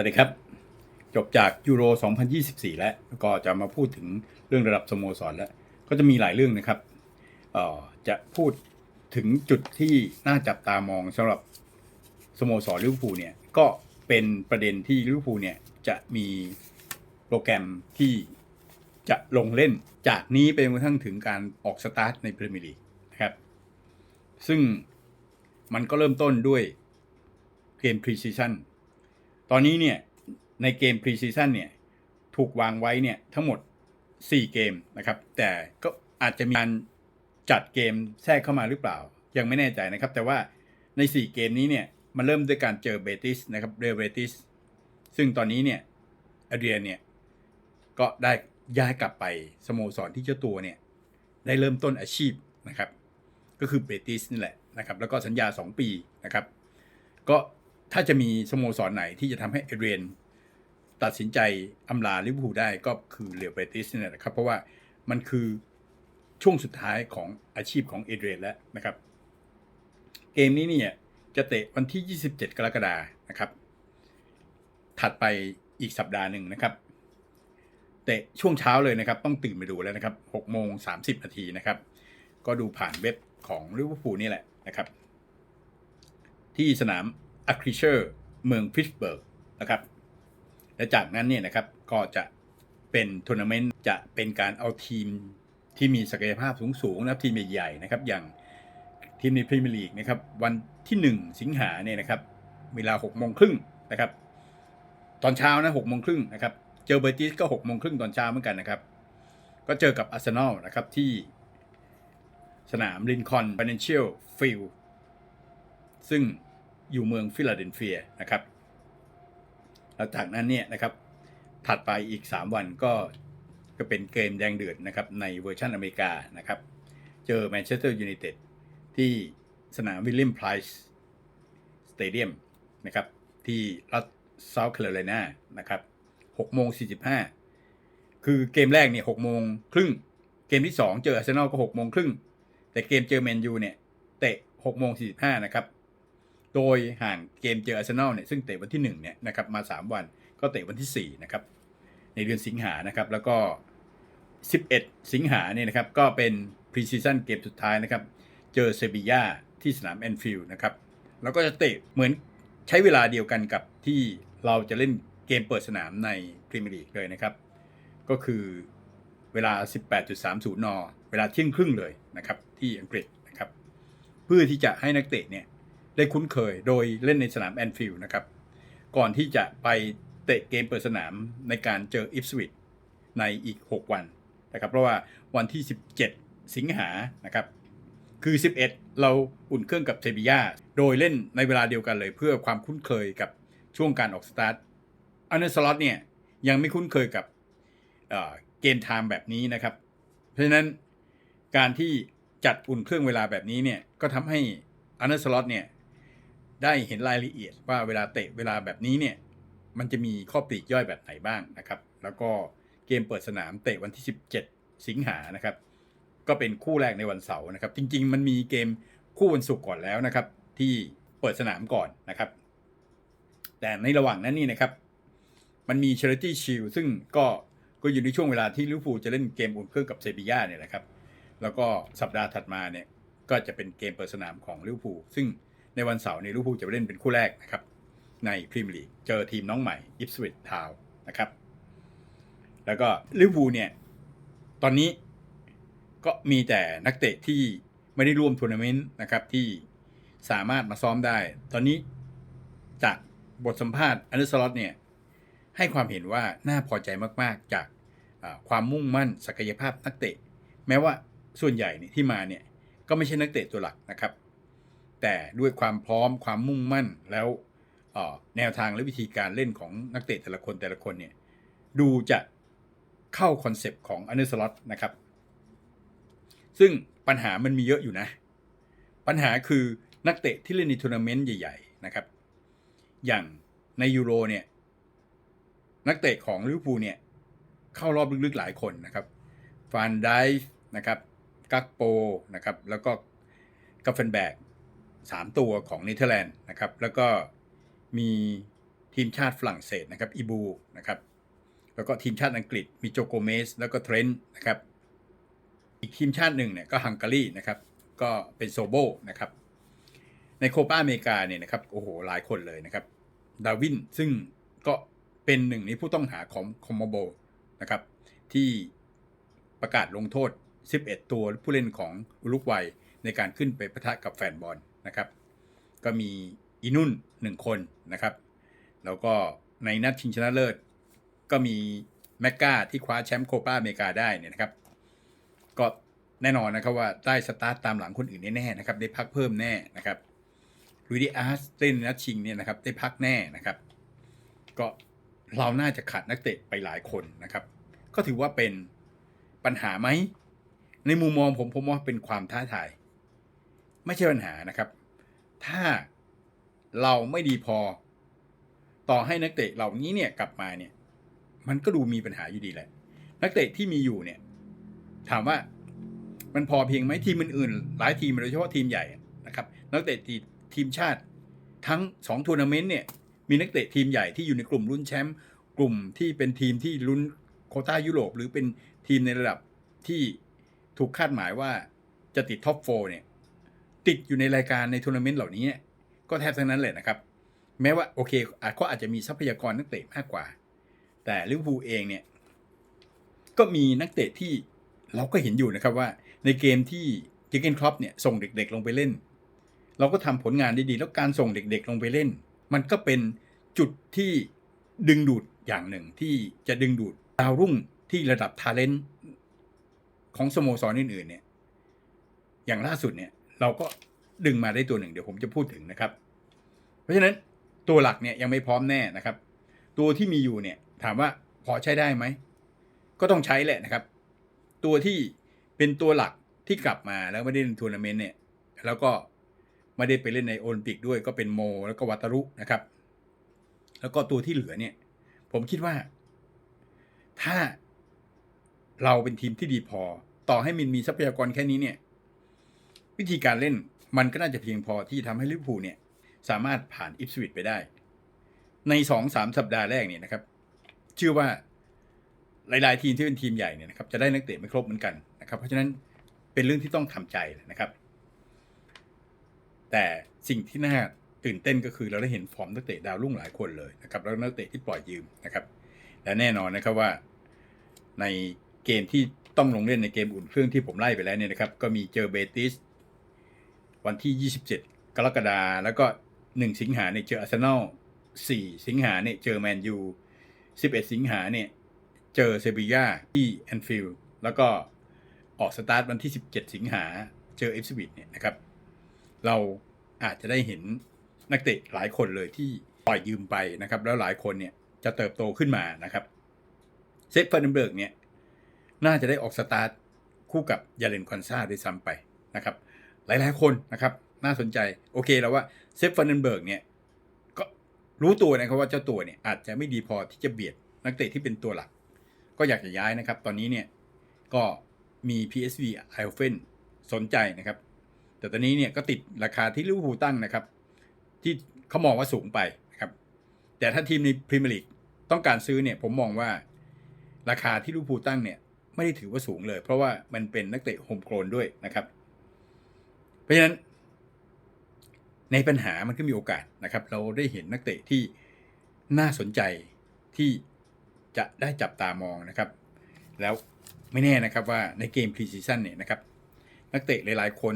วัสดีครับ จบจากยูโร 2024 แล้วก็จะมาพูดถึงเรื่องระดับสโมสรแล้ว ก็จะมีหลายเรื่องนะครับจะพูดถึงจุดที่น่าจับตามองสำหรับสโมสรลิเวอร์พูลเนี่ยก็เป็นประเด็นที่ลิเวอร์พูลเนี่ยจะมีโปรแกรมที่จะลงเล่นจากนี้ไปจนกระทั่งถึงการออกสตาร์ทในพรีเมียร์ลีกนะครับ ซึ่งมันก็เริ่มต้นด้วยเกมพรีซีซั่น ตอนนี้เนี่ยในเกมพรีซีซั่นเนี่ยถูกวางไว้เนี่ยทั้งหมด 4 เกมนะครับ แต่ก็อาจจะมีการจัดเกมแทรกเข้ามาหรือเปล่า ยังไม่แน่ใจนะครับ แต่ว่าใน 4 เกมนี้เนี่ยมันเริ่มด้วยการเจอเบติสนะครับเรเบติสซึ่งตอนนี้เนี่ยอเดียนเนี่ยก็ได้ย้ายกลับไปสโมสรที่เจ้าตัวเนี่ยได้เริ่มต้นอาชีพนะครับ ก็คือเบติสนี่แหละนะครับ แล้วก็สัญญา 2 ปีนะครับ ก็ ถ้าจะมีสโมสรไหนที่จะทำให้เอเดรียนตัดสินใจอำลาลิเวอร์พูลได้ก็คือเรียวเบติสเนี่แหละนะครับ เพราะว่ามันคือช่วงสุดท้ายของอาชีพของเอเดรียนแล้วนะครับ เกมนี้เนี่ยจะเตะวันที่ 27 กรกฎานะครับ ถัดไปอีกสัปดาห์หนึ่งนะครับ เตะช่วงเช้าเลยนะครับ ต้องตื่นไปดูแล้วนะครับ6โมง30 นาทีนะครับ ก็ดูผ่านเว็บของลิเวอร์พูลนี่แหละนะครับ ที่สนาม อะคริเชอร์เมืองพิตสเบิร์กนะครับและจากนั้นเนี่ยนะครับก็จะเป็นทัวร์นาเมนต์จะเป็นการเอาทีมที่มีศักยภาพสูงๆนะครับทีมใหญ่ๆนะครับอย่างทีมในพรีเมียร์ลีกนะครับวันที่ 1 สิงหาเนี่ยนะครับเวลา6โมงครึ่งนะครับตอนเช้านะ6โมงครึ่งนะครับเจอเบอร์ติสก็6โมงครึ่งตอนเช้าเหมือนกันนะครับ ก็เจอกับอาร์เซนอลนะครับที่สนามลินคอนฟินแลนเชียลฟิลซึ่ง อยู่เมืองฟิลาเดลเฟียนะครับแล้วจากนั้นเนี่ยนะครับถัดไปอีก 3 วันก็ก็เป็นเกมแดงเดือดนะครับในเวอร์ชันอเมริกานะครับ เจอแมนเชสเตอร์ยูไนเต็ดที่สนามวิลเลียมไพรส์สเตเดียมนะครับที่รัฐเซาท์แคโรไลนานะครับ6โมง45 คือเกมแรกเนี่ย6โมงครึ่ง เกมที่ 2 เจออาร์เซนอลก็6โมงครึ่ง แต่เกมเจอแมนยูเนี่ย เตะ6โมง45 นะครับ โดยห่างเกมเจออาร์เซนอลเนี่ยซึ่งเตะวันที่1เนี่ยนะครับมา 3 วันก็เตะวันที่4นะครับในเดือนสิงหานะครับแล้วก็ 11 สิงหาเนี่ยนะครับก็เป็นพรีซีซั่นเกมสุดท้ายนะครับเจอเซบีย่าที่สนามแอนฟิลด์นะครับแล้วก็จะเตะเหมือนใช้เวลาเดียวกันกับที่เราจะเล่นเกมเปิดสนามในพรีเมียร์ลีกเลยนะครับ ก็คือเวลา 18.30 น เวลาเที่ยงครึ่งเลยนะครับที่อังกฤษนะครับ เพื่อที่จะให้นักเตะเนี่ย ได้คุ้นเคยโดยเล่นในสนามแอนฟิลด์นะครับ ก่อนที่จะไปเตะเกมเปิดสนามในการเจออิฟสวิตในอีก 6 วันนะครับ เพราะว่าวันที่ 17 สิงหานะครับ คือ 11 เราอุ่นเครื่องกับเซบียาโดยเล่นในเวลาเดียวกันเลยเพื่อความคุ้นเคยกับช่วงการออกสตาร์ทอันเนอร์สล็อตเนี่ยยังไม่คุ้นเคยกับเเกมไทม์แบบนี้นะครับ เพราะฉะนั้นการที่จัดอุ่นเครื่องเวลาแบบนี้เนี่ยก็ทำให้อันเนอร์สล็อตเนี่ย ได้เห็นรายละเอียดว่าเวลาเตะเวลาแบบนี้เนี่ยมันจะมีข้อปลีกย่อยแบบไหนบ้างนะครับ แล้วก็เกมเปิดสนามเตะวันที่ 17 สิงหานะครับ ก็เป็นคู่แรกในวันเสาร์นะครับ จริง ๆ มันมีเกมคู่วันศุกร์ก่อนแล้วนะครับ ที่เปิดสนามก่อนนะครับ แต่ในระหว่างนั้นนี่นะครับ มันมี Charity Shield ซึ่งก็ก็อยู่ในช่วงเวลาที่ลิเวอร์พูลจะเล่นเกมอุ่นเครื่องกับเซบีย่าเนี่ยนะครับ แล้วก็สัปดาห์ถัดมาเนี่ยก็จะเป็นเกมเปิดสนามของลิเวอร์พูลซึ่ง ในวันเสาร์นี่ยลิเวอร์พูลจะไปเล่นเป็นคู่แรกนะครับ ในพรีเมียร์ลีกเจอทีมน้องใหม่อิฟสวิตทาวนะครับ แล้วก็ลิเวอร์พูลเนี่ย ตอนนี้ก็มีแต่นักเตะที่ไม่ได้ร่วมทัวร์นาเมนต์นะครับที่สามารถมาซ้อมได้ ตอนนี้จากบทสัมภาษณ์อันเดอร์สล็อตเนี่ยให้ความเห็นว่าน่าพอใจมากๆ จากความมุ่งมั่นศักยภาพนักเตะ แม้ว่าส่วนใหญ่ที่มาเนี่ยก็ไม่ใช่นักเตะตัวหลักนะครับ แต่ด้วยความพร้อมความมุ่งมั่นแล้วแนวทางและวิธีการเล่นของนักเตะแต่ละคนแต่ละคนเนี่ยดูจะเข้าคอนเซปต์ของอันเดอร์สล็อตนะครับ ซึ่งปัญหามันมีเยอะอยู่นะ ปัญหาคือนักเตะที่เล่นในทัวร์นาเมนต์ใหญ่ ๆ นะครับ อย่างในยูโรเนี่ย นักเตะของลิเวอร์พูลเนี่ย เข้ารอบลึกๆหลายคนนะครับ ฟานไดฟ์นะครับ กักโปนะครับ แล้วก็กัฟเฟนแบก สามตัวของเนเธอร์แลนด์นะครับแล้วก็มีทีมชาติฝรั่งเศสนะครับอีบูนะครับแล้วก็ทีมชาติอังกฤษมีโจโกเมสแล้วก็เทรนต์นะครับอีกทีมชาติหนึ่งเนี่ยก็ฮังการีนะครับก็เป็นโซโบนะครับในโคปาอเมริกาเนี่ยนะครับโอ้โหหลายคนเลยนะครับดาวินซึ่งก็เป็นหนึ่งในผู้ต้องหาของคอมโมโบนะครับที่ประกาศลงโทษ 11 ตัวผู้เล่นของอุรุกวัยในการขึ้นไปปะทะกับแฟนบอล นะครับ ก็มีอีนุ่นหนึ่งคนนะครับ แล้วก็ในนัดชิงชนะเลิศ ก็มีแมกกาที่คว้าแชมป์โคปาอเมริกาได้เนี่ยนะครับ ก็แน่นอนนะครับว่าได้สตาร์ตตามหลังคนอื่นแน่ๆนะครับ ได้พักเพิ่มแน่นะครับลุยดิอาร์สเล่นนัดชิงเนี่ยนะครับ ได้พักแน่นะครับ ก็เราน่าจะขาดนักเตะไปหลายคนนะครับ ก็ถือว่าเป็นปัญหาไหม ในมุมมองผมผมว่าเป็นความท้าทาย ไม่ใช่ปัญหานะครับ ถ้าเราไม่ดีพอ ต่อให้นักเตะเหล่านี้เนี่ยกลับมาเนี่ย มันก็ดูมีปัญหาอยู่ดีแหละ นักเตะที่มีอยู่เนี่ย ถามว่ามันพอเพียงไหมทีมอื่นๆหลายทีมโดยเฉพาะทีมใหญ่นะครับ นักเตะทีทีมชาติ ทั้งสองทัวร์นาเมนต์เนี่ยมีนักเตะทีมใหญ่ที่อยู่ในกลุ่มลุ้นแชมป์กลุ่มที่เป็นทีมที่ลุ้นโคต้ายุโรป หรือเป็นทีมในระดับที่ถูกคาดหมายว่าจะติดท็อปโฟเนี่ย ติดอยู่ในรายการในทัวร์นาเมนต์เหล่านี้ก็แทบทั้งนั้นเลยนะครับ แม้ว่าโอเคอาจก็อาจจะมีทรัพยากรนักเตะมากกว่า แต่ลิเวอร์พูลเองเนี่ยก็มีนักเตะที่เราก็เห็นอยู่นะครับว่าในเกมที่เจเกนครอปเนี่ยส่งเด็กๆลงไปเล่น เราก็ทำผลงานได้ดีแล้วการส่งเด็กๆลงไปเล่น มันก็เป็นจุดที่ดึงดูดอย่างหนึ่งที่จะดึงดูดดาวรุ่งที่ระดับทาเลนต์ของสโมสรอื่นๆเนี่ยอย่างล่าสุดเนี่ย เราก็ดึงมาได้ตัวหนึ่งเดี๋ยวผมจะพูดถึงนะครับ เพราะฉะนั้นตัวหลักเนี่ยยังไม่พร้อมแน่นะครับ ตัวที่มีอยู่เนี่ยถามว่าพอใช้ได้ไหม ก็ต้องใช้แหละนะครับ ตัวที่เป็นตัวหลักที่กลับมาแล้วไม่ได้เล่นทัวร์นาเมนต์เนี่ยแล้วก็ไม่ได้ไปเล่นในโอลิมปิกด้วยก็เป็นโม แล้วก็วัตารุนะครับ แล้วก็ตัวที่เหลือเนี่ย ผมคิดว่า ถ้าเราเป็นทีมที่ดีพอ ต่อให้มินมีทรัพยากรแค่นี้เนี่ย วิธีการเล่นมันก็น่าจะเพียงพอที่ทำให้ลิเวอร์พูลเนี่ยสามารถผ่านอิปสวิตไปได้ ในสองสามสัปดาห์แรกเนี่ยนะครับ เชื่อว่าหลาย ๆ ทีมที่เป็นทีมใหญ่เนี่ยนะครับจะได้นักเตะไม่ครบเหมือนกันนะครับ เพราะฉะนั้นเป็นเรื่องที่ต้องทำใจนะครับ แต่สิ่งที่น่าตื่นเต้นก็คือเราได้เห็นฟอร์มนักเตะดาวรุ่งหลายคนเลยนะครับแล้วนักเตะที่ปล่อยยืมนะครับ และแน่นอนนะครับว่าในเกมที่ต้องลงเล่นในเกมอุ่นเครื่องที่ผมไล่ไปแล้วเนี่ยนะครับ ก็มีเจอเบติส วันที่ 27 กรกฎาคมแล้วก็ 1 สิงหาเนี่ยเจออาร์เซนอล4สิงหาเนี่ยเจอแมนยู11 สิงหาเนี่ยเจอเซบีย่าที่แอนฟิลด์แล้วก็ออกสตาร์ทวันที่ 17 สิงหาเจอเอฟซีวิตเนี่ยนะครับ เราอาจจะได้เห็นนักเตะหลายคนเลยที่ปล่อยยืมไปนะครับ แล้วหลายคนเนี่ยจะเติบโตขึ้นมานะครับเซฟเฟอร์นันเบิร์กเนี่ยน่าจะได้ออกสตาร์ทคู่กับยาเลนคอนซาด้วยซ้ำไปนะครับ หลายๆคนนะครับ น่าสนใจโอเคแล้วว่าเซฟฟันเดนเบิร์กเนี่ยก็รู้ตัวนะครับว่าเจ้าตัวเนี่ยอาจจะไม่ดีพอที่จะเบียดนักเตะที่เป็นตัวหลัก ก็อยากจะย้ายนะครับ ตอนนี้เนี่ยก็มี PSV i o f e n สนใจนะครับ แต่ตอนนี้เนี่ยก็ติดราคาที่ลิเวอร์พูลตั้งนะครับ ที่เขามองว่าสูงไปนะครับ แต่ถ้าทีมในพรีเมียร์ลีกต้องการซื้อเนี่ยผมมองว่าราคาที่ลิเวอร์พูลตั้งเนี่ยไม่ได้ถือว่าสูงเลย เพราะว่ามันเป็นนักเตะโฮมโกลนด้วยนะครับ ราะฉะนั้น ในปัญหามันก็มีโอกาสนะครับ เราได้เห็นนักเตะที่น่าสนใจที่จะได้จับตามองนะครับ แล้วไม่แน่นะครับว่าในเกมพรีซีซั่นเนี่ยนะครับ นักเตะหลายๆ คน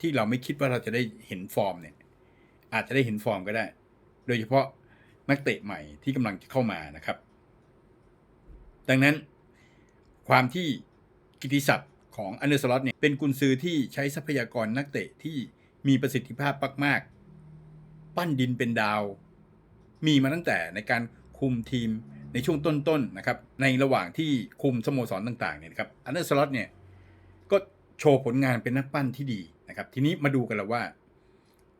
ที่เราไม่คิดว่าเราจะได้เห็นฟอร์มเนี่ย อาจจะได้เห็นฟอร์มก็ได้ โดยเฉพาะนักเตะใหม่ที่กำลังจะเข้ามานะครับ ดังนั้นความที่กิติศัพท์ ของอันเดอร์สล็อตเนี่ยเป็นกุนซือที่ใช้ทรัพยากรนักเตะที่มีประสิทธิภาพมากๆ ปั้นดินเป็นดาว มีมาตั้งแต่ในการคุมทีมในช่วงต้นๆนนะครับ ในระหว่างที่คุมสโมสรต่างๆเนี่ยนะครับอันเดอร์สล็อตเนี่ยก็โชว์ผลงานเป็นนักปั้นที่ดีนะครับ ทีนี้มาดูกันแล้วว่า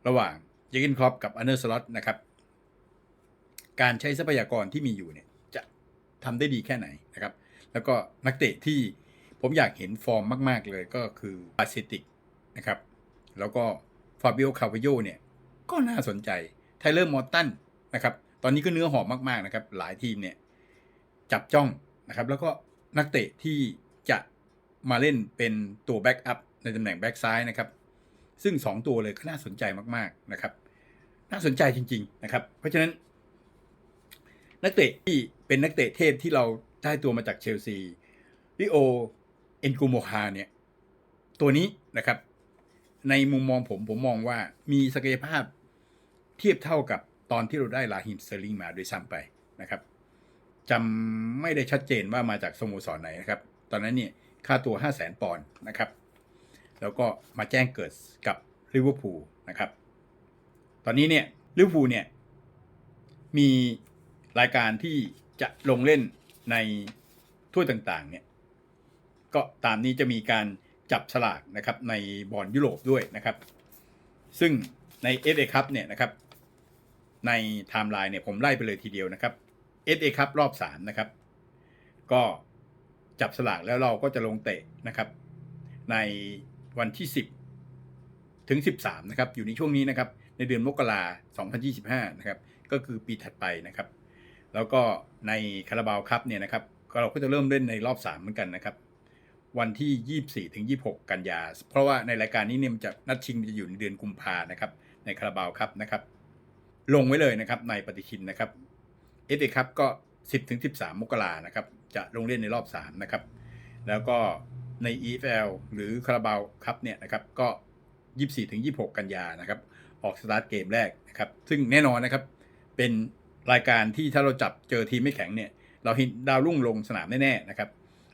ระหว่างเจเกนครอปกับอันเดอร์สล็อตนะครับ การใช้ทรัพยากรที่มีอยู่เนี่ยจะทำได้ดีแค่ไหนนะครับ แล้วก็นักเตะที่ ผมอยากเห็นฟอร์มมาก ๆ เลยก็คือปาซิติกนะครับ แล้วก็ฟาบิโอคาวิโยเนี่ย ก็น่าสนใจ ไทเลอร์มอร์ตันนะครับ ตอนนี้ก็เนื้อหอมมาก ๆ นะครับ หลายทีมเนี่ย จับจ้องนะครับ แล้วก็นักเตะที่จะมาเล่นเป็นตัวแบ็กอัพในตำแหน่งแบ็กซ้ายนะครับ ซึ่ง 2 ตัวเลยก็น่าสนใจมากๆนะครับ น่าสนใจจริง ๆ นะครับ เพราะฉะนั้น นักเตะที่เป็นนักเตะเทพที่เราได้ตัวมาจากเชลซีลิโอ เอนกูโมคาเนี่ยตัวนี้นะครับ ในมุมมองผมผมมองว่ามีศักยภาพเทียบเท่ากับตอนที่เราได้ลาฮิมสเตอร์ลิงมาโดยซ้ำไปนะครับจำไม่ได้ชัดเจนว่ามาจากสโมสรไหนนะครับ ตอนนั้นเนี่ยค่าตัว 5 0 0แสนปอนด์นะครับ แล้วก็มาแจ้งเกิดกับลิเวอร์พูลนะครับ ตอนนี้เนี่ยลิเวอร์พูลเนี่ยมีรายการที่จะลงเล่นในถ้วยต่างๆเนี่ย ก็ตามนี้จะมีการจับฉลากนะครับในบอลยุโรปด้วยนะครับ ซึ่งใน FA คัพเนี่ยนะครับ ในไทม์ไลน์เนี่ยผมไล่ไปเลยทีเดียวนะครับ FA คัพรอบ 3 นะครับ ก็จับสลากแล้วเราก็จะลงเตะนะครับ ในวันที่ 10 ถึง 13 นะครับ อยู่ในช่วงนี้นะครับ ในเดือนมกราคม2025 นะครับ ก็คือปีถัดไปนะครับ แล้วก็ในคาราบาวคัพเนี่ยนะครับ ก็เราก็จะเริ่มเล่นในรอบ 3 เหมือนกันนะครับ วันที่ 24 ถึง 26 กันยา เพราะว่าในรายการนี้เนี่ยมันจะนัดชิงจะอยู่ในเดือนกุมภานะครับ ในคาราบาวครับนะครับ ลงไว้เลยนะครับในปฏิทินนะครับเอฟเอครับก็ 10 ถึง 13 มกรานะครับ จะลงเล่นในรอบ 3 นะครับ แล้วก็ใน EFL หรือคาราบาวครับเนี่ยนะครับก็ 24 ถึง 26 กันยานะครับ ออกสตาร์ทเกมแรกนะครับ ซึ่งแน่นอนนะครับ เป็นรายการที่ถ้าเราจับเจอทีมไม่แข็งเนี่ย เราเห็นดาวรุ่งลงสนามแน่ๆนะครับ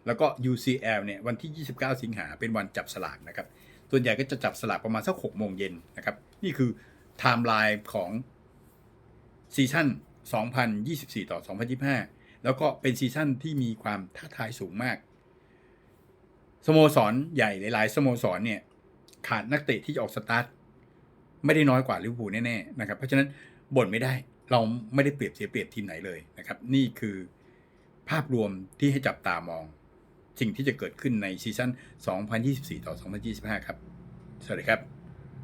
แล้วก็ UCL เนี่ยวันที่ 29 สิงหาเป็นวันจับสลากนะครับ ส่วนใหญ่ก็จะจับสลากประมาณสัก6โมงเย็นนะครับ นี่คือไทม์ไลน์ของซีซั่น 2024 ต่อ 2025 แล้วก็เป็นซีซั่นที่มีความท้าทายสูงมาก สโมสรใหญ่หลาย ๆ สโมสรเนี่ยขาดนักเตะที่จะออกสตาร์ทไม่ได้น้อยกว่าลิเวอร์พูลแน่ ๆ นะครับ เพราะฉะนั้นบ่นไม่ได้เราไม่ได้เปรียบเสียเปรียบทีมไหนเลยนะครับ นี่คือภาพรวมที่ให้จับตามอง สิ่งที่จะเกิดขึ้นในซีซั่น 2024 ต่อ 2025 ครับ สวัสดีครับ